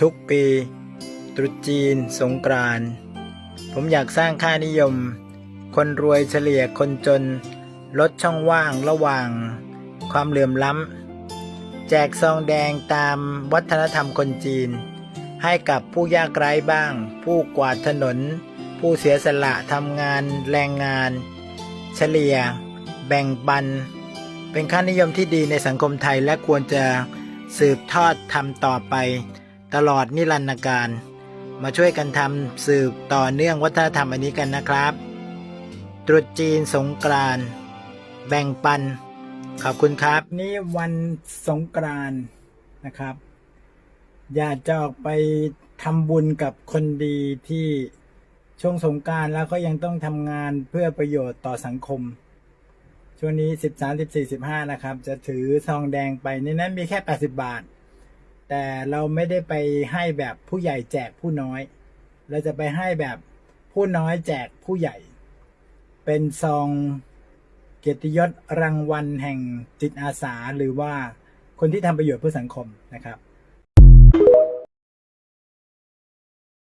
ทุกปี ตรุษจีน สงกรานต์ผมอยากสร้างค่านิยม คนรวยเฉลี่ยคนจน ลดช่องว่างระหว่าง ความเหลื่อมล้ำ แจกซองแดงตามวัฒนธรรมคนจีน ให้กับผู้ยากไร้บ้าง ผู้กวาดถนน ผู้เสียสละทำงานแรงงาน เฉลี่ย แบ่งปัน เป็นค่านิยมที่ดีในสังคมไทยและควรจะสืบทอดทำต่อไป ตลอดนิรันดร์การ มาช่วยกันทำสืบต่อเนื่องวัฒนธรรมอันนี้กันนะครับ ตรุษจีนสงกรานต์แบ่งปัน ขอบคุณครับ นี่วันสงกรานต์นะครับ อยากจะออกไปทำบุญกับคนดีที่ช่วงสงกรารแล้วก็ยังต้องทำงานเพื่อประโยชน์ต่อสังคม ช่วงนี้สิบสามสิบสี่สิบห้านะครับ จะถือซองแดงไปในนั้นมีแค่แปดสิบาท แต่เราไม่ได้ไปให้แบบผู้ใหญ่แจกผู้น้อย เราจะไปให้แบบผู้น้อยแจกผู้ใหญ่ เป็นซองเกียรติยศรางวัลแห่งจิตอาสาหรือว่าคนที่ทำประโยชน์เพื่อสังคมนะครับ